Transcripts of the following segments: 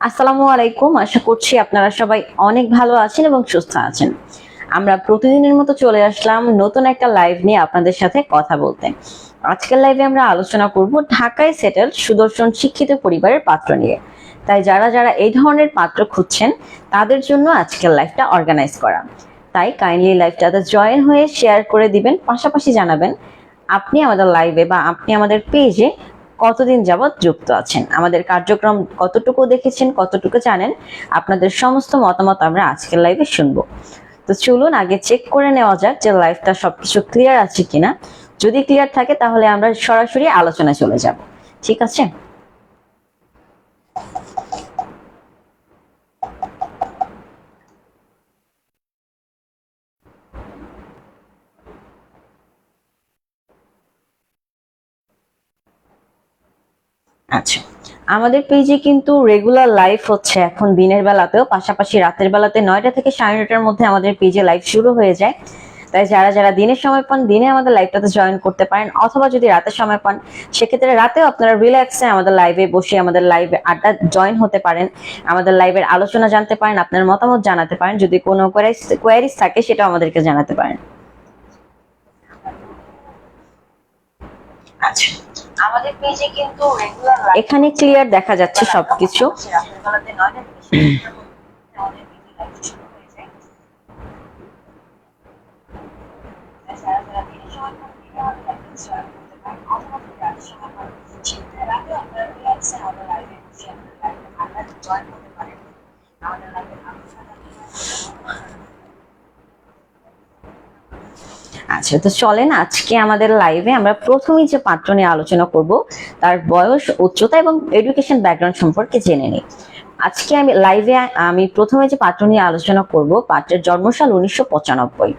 আসসালামু আলাইকুম। আশা করছি আপনারা সবাই অনেক ভালো আছেন এবং সুস্থ আছেন। আমরা প্রতিদিনের মতো চলে আসলাম নতুন একটা লাইভ নিয়ে আপনাদের সাথে কথা বলতে। আজকের লাইভে আমরা আলোচনা করব ঢাকায় সেটেল সুদর্শন শিক্ষিত পরিবারের পাত্র নিয়ে। তাই যারা যারা এই ধরনের পাত্র খুঁজছেন, তাদের জন্য আজকের লাইভটা অর্গানাইজ করা। তাই কাইন্ডলি লাইভটাতে জয়েন হয়ে শেয়ার করে দিবেন, পাশাপাশি জানাবেন, আপনি আমাদের লাইভে বা আপনি আমাদের পেজে কতদিন যাবৎ যুক্ত আছেন? আমাদের কার্যক্রম কতটুকু দেখেছেন, কতটুকু জানেন, আপনাদের সমস্ত মতামত আমরা আজকের লাইভে শুনব। তো চলুন, আগে চেক করে নেওয়া যাক যে লাইভটা সবকিছু ক্লিয়ার আছে কিনা। যদি ক্লিয়ার থাকে, তাহলে আমরা সরাসরি আলোচনা চলে যাব। ঠিক আছে? আচ্ছা। আমাদের পেজে কিন্তু রেগুলার লাইভ হচ্ছে এখন দিনের বেলাতেও, পাশাপাশি রাতের বেলাতে নয়টা থেকে সাড়ে নয়টার মধ্যে আমাদের পেজে লাইভ শুরু হয়ে যায়। তাই যারা যারা দিনের সময় পান, দিনে আমাদের লাইভটাতে জয়েন করতে পারেন, অথবা যদি রাতের সময় পান, সেক্ষেত্রে রাতেও আপনারা রিল্যাক্সে আমাদের লাইভে বসে আমাদের লাইভে আড্ডা জয়েন হতে পারেন। আমাদের লাইভের আলোচনা জানতে পারেন, আপনার মতামত জানাতে পারেন। যদি কোনো কোয়ারিজ থাকে, সেটাও আমাদেরকে জানাতে পারেন। আচ্ছা। আমাদের পেজে কিন্তু রেগুলার এখানে ক্লিয়ার দেখা যাচ্ছে সবকিছু আচ্ছা তো চলেন আজকে আমাদের লাইভে আমরা প্রথমেই যে পাত্র নিয়ে আলোচনা করব, তার বয়স, উচ্চতা এবং এডুকেশন ব্যাকগ্রাউন্ড সম্পর্কে জেনে নিই। আজকে আমি লাইভে আমি প্রথমে যে পাত্র নিয়ে আলোচনা করব, পাত্রের জন্মসাল উনিশশো পঁচানব্বই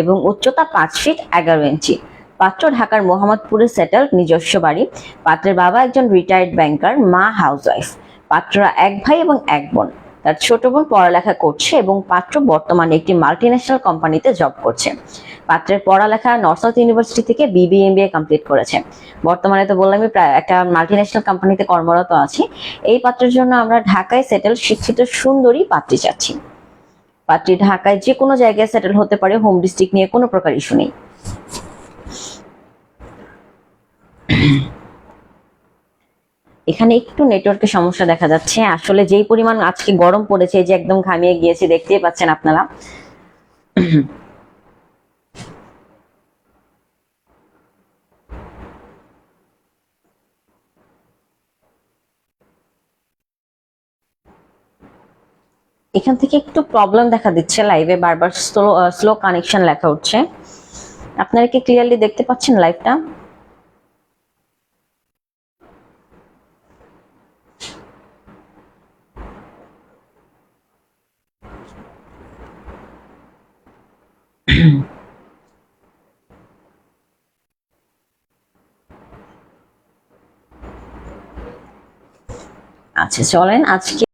এবং উচ্চতা পাঁচ ফিট এগারো ইঞ্চি। পাত্র ঢাকার মোহাম্মদপুরে সেটেল নিজস্ব বাড়ি। পাত্রের বাবা একজন রিটায়ার্ড ব্যাংকার মা হাউসওয়াইফ পাত্ররা এক ভাই এবং এক বোন। তার ছোট বোন পড়ালেখা করছে এবং পাত্র বর্তমানে একটি মাল্টি ন্যাশনাল কোম্পানিতে জব করছে। পাত্রের পড়ালেখা নর্থ সাউথ ইউনিভার্সিটি থেকে বিবিএমবিএ কমপ্লিট করেছে। বর্তমানে তো বললামই প্রায় একটা মাল্টি ন্যাশনাল কোম্পানিতে কর্মরত আছি। এই পাত্রের জন্য আমরা ঢাকায় সেটেল শিক্ষিত সুন্দরী পাত্রী চাচ্ছি। পাত্রী ঢাকায় যে কোনো জায়গায় সেটেল হতে পারে হোম ডিস্ট্রিক্ট নিয়ে কোনো প্রকার ইস্যু নেই। এখানে একটু নেটওয়ার্কের সমস্যা দেখা যাচ্ছে। আসলে যেই পরিমাণ আজকে গরম পড়েছে যে একদম ঘামিয়ে গিয়েছে, দেখতেই পাচ্ছেন আপনারা। এখান থেকে একটু প্রবলেম দেখা দিচ্ছে লাইভে বারবার স্লো স্লো কানেকশন লেখা উঠছে। আপনারা কি ক্লিয়ারলি দেখতে পাচ্ছেন লাইভটা আচ্ছা চলেন আজকে